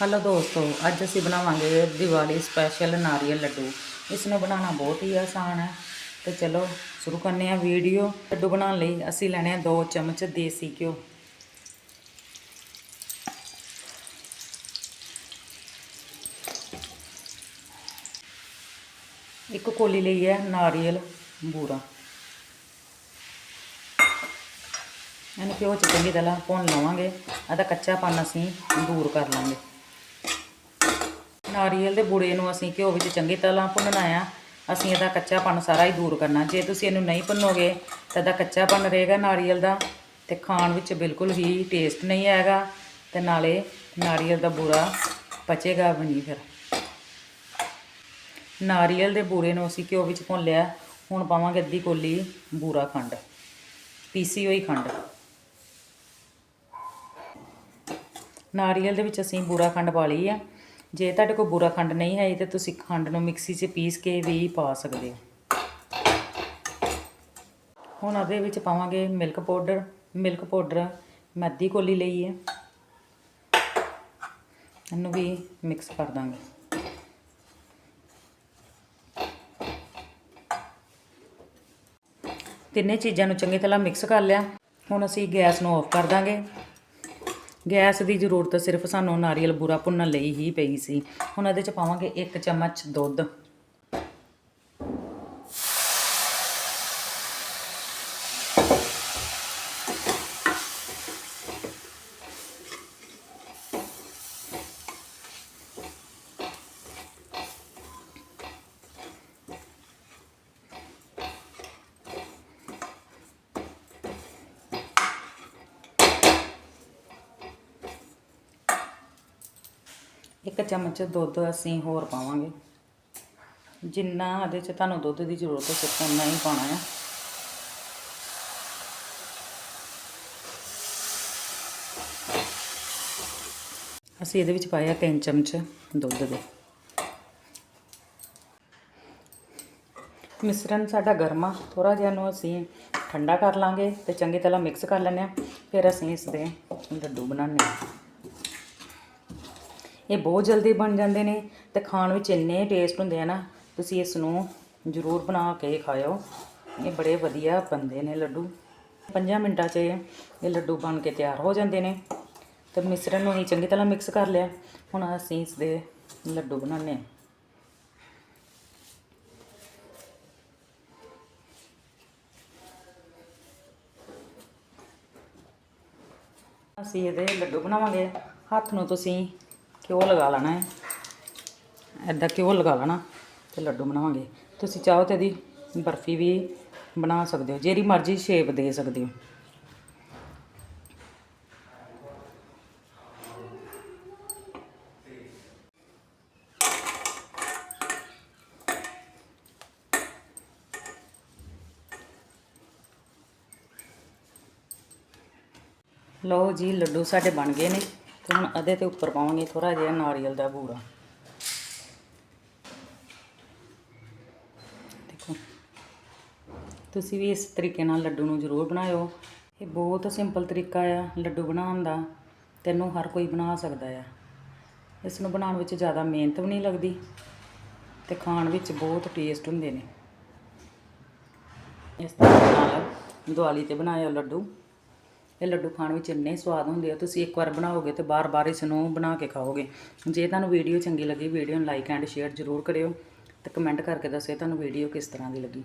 Hello ਦੋਸਤੋ, ਅੱਜ ਅਸੀਂ ਬਣਾਵਾਂਗੇ ਦੀਵਾਲੀ ਸਪੈਸ਼ਲ ਨਾਰੀਅਲ ਲੱਡੂ। ਇਸ ਨੂੰ ਬਣਾਉਣਾ ਬਹੁਤ ਹੀ ਆਸਾਨ ਹੈ। ਤੇ ਚਲੋ, ਸ਼ੁਰੂ ਕਰਨੇ ਆ ਵੀਡੀਓ। ਲੱਡੂ ਬਣਾਉਣ ਲਈ ਅਸੀਂ ਲੈਣੇ ਆ 2 ਚਮਚ ਦੇਸੀ ਘਿਓ। ਇੱਕ ਕੋਲੀ ਲਈ ਹੈ ਨਾਰੀਅਲ ਬੂਰਾ। ਇਹਨੂੰ ਘਿਓ ਚ ਚੰਗੀ ਤਰ੍ਹਾਂ ਭੁੰਨ ਲਵਾਂਗੇ। ਇਹਦਾ ਕੱਚਾਪਨ ਅਸੀਂ ਦੂਰ ਕਰ ਲਾਂਗੇ। ਨਾਰੀਅਲ ਦੇ ਬੂੜੇ ਨੂੰ ਅਸੀਂ ਘਿਓ ਵਿੱਚ ਚੰਗੀ ਤਰ੍ਹਾਂ ਭੁੰਨਣਾ ਆ। ਅਸੀਂ ਇਹਦਾ ਕੱਚਾਪਨ ਸਾਰਾ ਹੀ ਦੂਰ ਕਰਨਾ। ਜੇ ਤੁਸੀਂ ਇਹਨੂੰ ਨਹੀਂ ਭੁੰਨੋਗੇ, ਤਾਂ ਇਹਦਾ ਕੱਚਾਪਨ ਰਹੇਗਾ ਨਾਰੀਅਲ ਦਾ ਤੇ ਖਾਣ ਵਿੱਚ ਬਿਲਕੁਲ ਹੀ ਟੇਸਟ ਨਹੀਂ ਆਏਗਾ ਤੇ ਨਾਲੇ ਨਾਰੀਅਲ ਦਾ ਬੂਰਾ ਪਚੇਗਾ ਵੀ ਨਹੀਂ ਫਿਰ। ਨਾਰੀਅਲ ਦੇ ਬੂਰੇ ਨੂੰ ਅਸੀਂ ਘਿਓ ਵਿੱਚ ਭੁੰਨ ਲਿਆ। ਹੁਣ ਪਾਵਾਂਗੇ ਅੱਧੀ ਕੋਲੀ ਬੂਰਾ ਖੰਡ। ਪੀਸੀ ਹੋਈ ਖੰਡ। ਨਾਰੀਅਲ ਦੇ ਵਿੱਚ ਅਸੀਂ ਬੂਰਾ ਖੰਡ ਪਾ ਲਈ ਆ। ਜੇ ਤੁਹਾਡੇ ਕੋਲ ਬੁਰਾ ਖੰਡ ਨਹੀਂ ਹੈ ਤਾਂ ਤੁਸੀਂ ਖੰਡ ਨੂੰ ਮਿਕਸੀ 'ਚ ਪੀਸ ਕੇ ਵੀ ਪਾ ਸਕਦੇ ਹੋ। ਹੁਣ ਉਹਦੇ ਵਿੱਚ ਪਾਵਾਂਗੇ ਮਿਲਕ ਪਾਊਡਰ। ਮਿਲਕ ਪਾਊਡਰ ਮੈਂ ਅੱਧੀ ਕੋਲੀ ਲਈ ਹੈ। ਇਹਨੂੰ ਵੀ ਮਿਕਸ ਕਰ ਦਾਂਗੇ। ਤਿੰਨੇ ਚੀਜ਼ਾਂ ਨੂੰ ਚੰਗੀ ਤਰ੍ਹਾਂ ਮਿਕਸ ਕਰ ਲਿਆ। ਹੁਣ ਅਸੀਂ ਗੈਸ ਨੂੰ ਆਫ ਕਰ ਦਾਂਗੇ। ਗੈਸ ਦੀ ਜ਼ਰੂਰਤ ਸਿਰਫ ਸਾਨੂੰ ਨਾਰੀਅਲ ਬੂਰਾ ਭੁੰਨਣ ਲਈ ਹੀ ਪਈ ਸੀ। ਹੁਣ ਇਹਦੇ ਚ ਪਾਵਾਂਗੇ 1 ਚਮਚ ਦੁੱਧ। ਇੱਕ ਚਮਚ ਦੁੱਧ ਅਸੀਂ ਹੋਰ ਪਾਵਾਂਗੇ। ਜਿੰਨਾ ਇਹਦੇ ਚ ਤੁਹਾਨੂੰ ਦੁੱਧ ਦੀ ਜ਼ਰੂਰਤ ਹੈ ਸਿਰਫ ਉਨਾ ਹੀ ਪਾਉਣਾ ਹੈ ਅਸੀਂ ਇਹਦੇ ਵਿੱਚ ਪਾਇਆ 3 ਚਮਚ ਦੁੱਧ ਦੇ। ਮਿਸ਼ਰਣ ਸਾਡਾ ਗਰਮਾ ਥੋੜਾ ਜਿਹਾ ਨੂੰ ਅਸੀਂ ਠੰਡਾ ਕਰ ਲਾਂਗੇ ਤੇ ਚੰਗੀ ਤਰ੍ਹਾਂ ਮਿਕਸ ਕਰ ਲੈਂਦੇ ਆ ਫਿਰ ਅਸੀਂ ਇਸ ਦੇ ਲੱਡੂ ਬਣਾਉਂਦੇ ਹਾਂ। ਇਹ ਬਹੁਤ ਜਲਦੀ ਬਣ ਜਾਂਦੇ ਨੇ ਤੇ ਖਾਣ ਵਿੱਚ ਇੰਨੇ ਟੇਸਟ ਹੁੰਦੇ ਆ ਨਾ, ਤੁਸੀਂ ਇਸ ਨੂੰ ਜ਼ਰੂਰ ਬਣਾ ਕੇ ਖਾਇਓ। ਇਹ ਬੜੇ ਵਧੀਆ ਬਣਦੇ ਨੇ ਲੱਡੂ। 5 ਮਿੰਟਾਂ 'ਚ ਇਹ ਲੱਡੂ ਬਣ ਕੇ ਤਿਆਰ ਹੋ ਜਾਂਦੇ ਨੇ ਤੇ ਮਿਸ਼ਰਣ ਨੂੰ ਹੀ ਚੰਗੀ ਤਰ੍ਹਾਂ ਮਿਕਸ ਕਰ ਲਿਆ। ਹੁਣ ਅਸੀਂ ਇਸ ਦੇ ਲੱਡੂ ਬਣਾਉਂਦੇ ਹਾਂ। ਅਸੀਂ ਇਹਦੇ ਲੱਡੂ ਬਣਾਵਾਂਗੇ। ਹੱਥ ਨੂੰ ਤੁਸੀਂ ਘਿਓ ਲਗਾ ਲੈਣਾ ਹੈ। ਐਦਾਂ ਘਿਓ ਲਗਾ ਲੈਣਾ ਤੇ ਲੱਡੂ ਬਣਾਵਾਂਗੇ। ਤੁਸੀਂ ਚਾਹੋ ਤੇ ਇਹਦੀ ਬਰਫੀ ਵੀ ਬਣਾ ਸਕਦੇ ਹੋ, ਜਿਹੜੀ ਮਰਜ਼ੀ ਸ਼ੇਪ ਦੇ ਸਕਦੇ ਹੋ। ਲਓ ਜੀ, ਲੱਡੂ ਸਾਡੇ ਬਣ ਗਏ ਨੇ। ਤੇ ਹੁਣ ਇਹਦੇ ਤੇ ਉੱਪਰ ਪਾਵਾਂਗੇ ਥੋੜਾ ਜਿਹਾ ਨਾਰੀਅਲ ਦਾ ਬੂਰਾ। ਦੇਖੋ, ਤੁਸੀਂ ਵੀ ਇਸ ਤਰੀਕੇ ਨਾਲ ਲੱਡੂ ਨੂੰ ਜ਼ਰੂਰ ਬਣਾਇਓ। ਇਹ ਬਹੁਤ ਸਿੰਪਲ ਤਰੀਕਾ ਆ, ਲੱਡੂ ਬਣਾਉਣ ਦਾ। ਤੈਨੂੰ ਹਰ ਕੋਈ ਬਣਾ ਸਕਦਾ ਆ। ਇਸ ਨੂੰ ਬਣਾਉਣ ਵਿੱਚ ਜ਼ਿਆਦਾ ਮਿਹਨਤ ਵੀ ਨਹੀਂ ਲੱਗਦੀ ਤੇ ਖਾਣ ਵਿੱਚ ਬਹੁਤ ਟੇਸਟ ਹੁੰਦੇ ਨੇ। ਇਸ ਤਰ੍ਹਾਂ ਨਾਲ ਦਿਵਾਲੀ ਤੇ ਬਣਾਇਆ ਲੱਡੂ। ਇਹ ਲੱਡੂ ਖਾਣ ਵਿੱਚ ਇੰਨੇ ਸਵਾਦ ਹੁੰਦੇ ਆ, ਤੁਸੀਂ ਇੱਕ ਵਾਰ ਬਣਾਓਗੇ ਤੇ ਬਾਰ-ਬਾਰ ਇਸ ਨੂੰ ਬਣਾ ਕੇ ਖਾਓਗੇ। ਜੇ ਤੁਹਾਨੂੰ ਵੀਡੀਓ ਚੰਗੀ ਲੱਗੀ, ਵੀਡੀਓ ਨੂੰ ਲਾਈਕ ਐਂਡ ਸ਼ੇਅਰ ਜ਼ਰੂਰ ਕਰਿਓ ਤੇ ਕਮੈਂਟ ਕਰਕੇ ਦੱਸਿਓ ਤੁਹਾਨੂੰ ਵੀਡੀਓ ਕਿਸ ਤਰ੍ਹਾਂ ਦੀ ਲੱਗੀ।